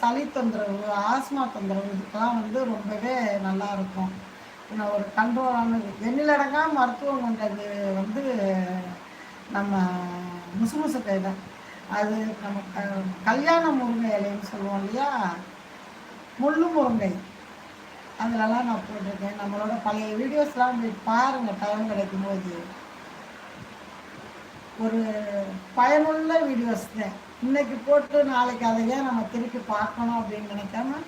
சளி தொந்தரவு ஆஸ்மா தொந்தரவு இதுக்கெல்லாம் வந்து ரொம்பவே நல்லா இருக்கும். நான் ஒரு கண்ட்ரோலானது எண்ணிலடங்கா மருத்துவம் கொண்டது வந்து நம்ம முசுமுசு கையில் அது நம்ம க கல்யாண முருங்கை இலைன்னு சொல்லுவோம் இல்லையா? முள்ளு முருங்கை. அதிலலாம் நான் போட்டிருக்கேன். நம்மளோட பழைய வீடியோஸ்லாம் போய் பாருங்கள் டைம் கிடைக்கும் போது ஒரு பயனுள்ள வீடியோஸ் தான். இன்னைக்கு போட்டு நாளைக்கு அதை ஏன் நம்ம திருப்பி பார்க்கணும் அப்படின்னு நினைக்காம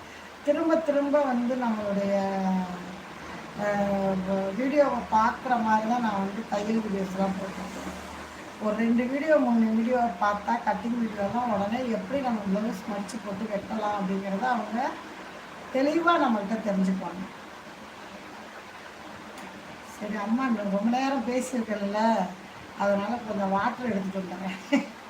திரும்ப திரும்ப வந்து நம்மளுடைய வீடியோவை பார்க்குற மாதிரி தான் நான் வந்து தையல் வீடியோஸ்லாம் போட்டிருக்கேன். ஒரு ரெண்டு வீடியோ மூணு வீடியோவை பார்த்தா கட்டிங் வீடியோலாம் உடனே எப்படி நம்ம ப்ளவுஸ் மடித்து போட்டு வெட்டலாம் அப்படிங்கிறத அவங்க தெளிவாக நம்மள்கிட்ட தெரிஞ்சுப்பாங்க சரி அம்மா ரொம்ப நேரம் பேசியிருக்கல அதனால் கொஞ்சம் வாட்டர் எடுத்துகிட்டு வந்துடுறேன்.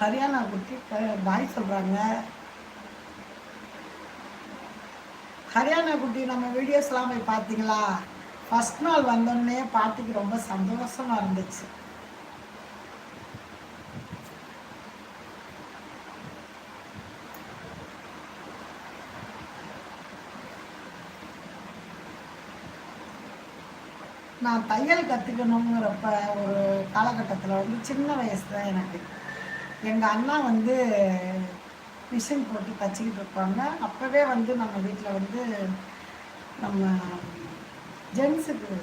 ஹரியானா குட்டி பாய் சொல்கிறாங்க ஹரியானா குட்டி நம்ம வீடியோஸ்லாம் போய் பார்த்தீங்களா? ஃபஸ்ட் நாள் வந்தோடனே பாட்டிக்கு ரொம்ப சந்தோஷமாக இருந்துச்சு. நான் தையல் கற்றுக்கணுங்கிறப்ப ஒரு காலகட்டத்தில் வந்து சின்ன வயசு தான் எனக்கு. எங்கள் அண்ணா வந்து மிஷின் போட்டு தச்சிக்கிட்டு இருப்பாங்க. அப்போவே வந்து நம்ம வீட்டில் வந்து நம்ம ஜென்ஸுக்கு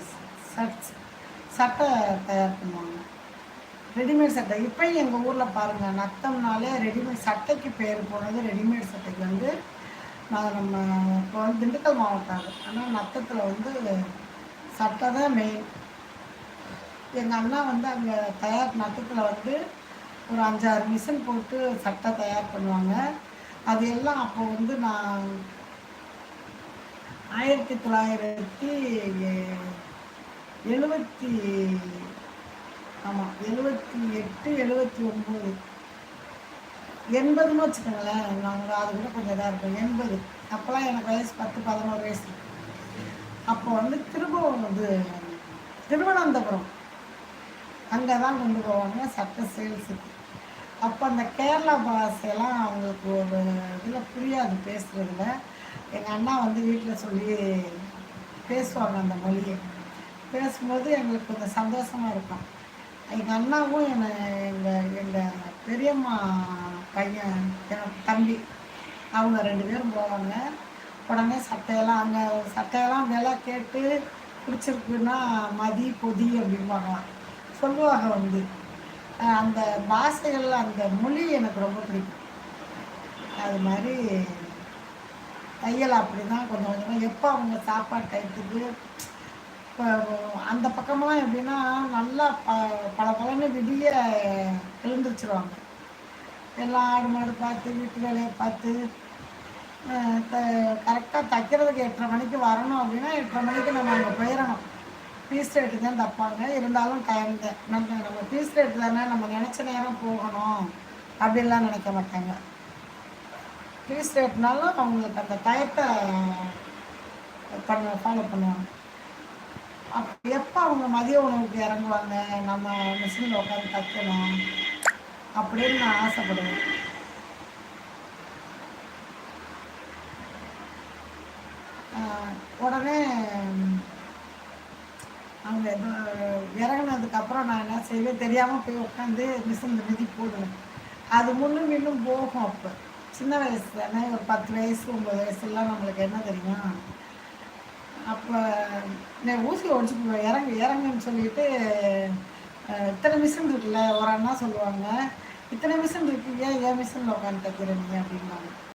சட் சட்டை தயார் பண்ணுவாங்க. ரெடிமேட் சட்டை. இப்போயும் எங்கள் ஊரில் பாருங்கள் நத்தம்னாலே ரெடிமேட் சட்டைக்கு பேர் போனது ரெடிமேட் சட்டைக்கு வந்து நான் நம்ம இப்போ வந்து திண்டுக்கல் மாவட்டம் ஆனால் நத்தத்தில் வந்து சட்டை தான் மெயின் எங்கள் அண்ணா வந்து அங்கே தயார் நத்தத்தில் வந்து ஒரு அஞ்சாறு மிஷின் போட்டு சட்டை தயார் பண்ணுவாங்க. அது எல்லாம் அப்போ வந்து நான் ஆயிரத்தி தொள்ளாயிரத்தி எழுபத்தி ஆமாம் எழுபத்தி எட்டு எழுபத்தி ஒம்பது எண்பதுன்னு வச்சுக்கோங்களேன் நாங்கள் அது கூட கொஞ்சம் இதாக இருக்கும் எண்பது. அப்போல்லாம் எனக்கு வயசு பத்து பதினோரு வயசு. அப்போ வந்து திரும்பவும் வந்து திருவனந்தபுரம். அங்கே தான் கொண்டு போவாங்க சட்ட சேல்ஸுக்கு அப்போ அந்த கேரளா பாஷையெல்லாம் அவங்களுக்கு ஒரு இதில் புரியாது பேசுகிறதுல எங்கள் அண்ணா வந்து வீட்டில் சொல்லி பேசுவாங்க அந்த மொழியை. பேசும்போது எங்களுக்கு கொஞ்சம் சந்தோஷமாக இருக்கும். எங்கள் அண்ணாவும் என்னை எங்கள் எங்கள் பெரியம்மா பையன் தம்பி அவங்க ரெண்டு பேரும் போவாங்க. உடனே சட்டையெல்லாம் அங்கே சட்டையெல்லாம் விலை கேட்டு பிடிச்சிருக்குன்னா மதி பொதி அப்படிம்பாங்களாம். சொல்லுவாங்க வந்து. அந்த பாஷைகள் அந்த மொழி எனக்கு ரொம்ப பிடிக்கும். அது மாதிரி தையல் அப்படி தான் கொஞ்சம் கொஞ்சமாக எப்போ அவங்க சாப்பாடு டயத்துக்கு இப்போ அந்த பக்கமெல்லாம் எப்படின்னா நல்லா ப பல பலன்னு விடிய எழுந்திரிச்சிருவாங்க. எல்லாம் ஆடு மாடு பார்த்து வீட்டு வேலையை பார்த்து த கரெக்டாக தைக்கிறதுக்கு எட்டரை மணிக்கு வரணும் அப்படின்னா எட்டரை மணிக்கு நம்ம அங்கே போயிடணும் பீஸ் ரேட்டு தான் தப்பாங்க. இருந்தாலும் டைம் தான் நம்ம நம்ம பீஸ் ரேட்டு தானே நம்ம நினச்ச நேரம் போகணும் அப்படின்லாம் நினைக்க மாட்டாங்க. பீஸ் ரேட்னாலும் அவங்களுக்கு அந்த டயத்தை பண்ண ஃபாலோ பண்ணுவாங்க. அப்போ எப்போ அவங்க மதிய உணவுக்கு இறங்குவாங்க? நம்ம மிஷினில் உட்காந்து தைக்கணும் அப்படின்னு நான் ஆசைப்படுவேன். உடனே அவங்க இறங்கினதுக்கப்புறம் நான் என்ன செய்வேன் தெரியாமல் போய் உட்காந்து மிஷின் மிதி போடுவேன். அது முன்னும் இன்னும் போகும் அப்போ. சின்ன வயசு தானே ஒரு பத்து வயசு ஒம்பது வயசுலாம் நம்மளுக்கு என்ன தெரியும்? அப்போ நான் ஊசி ஒடிச்சு இறங்கு இறங்குன்னு சொல்லிட்டு இத்தனை மிஷின் இருக்குல்ல ஒரு அண்ணா சொல்லுவாங்க. இத்தனை மிஷின் இருக்கு ஏன் ஏன் மிஷினில் உட்காந்து தைக்கிறீங்க அப்படின்னாங்க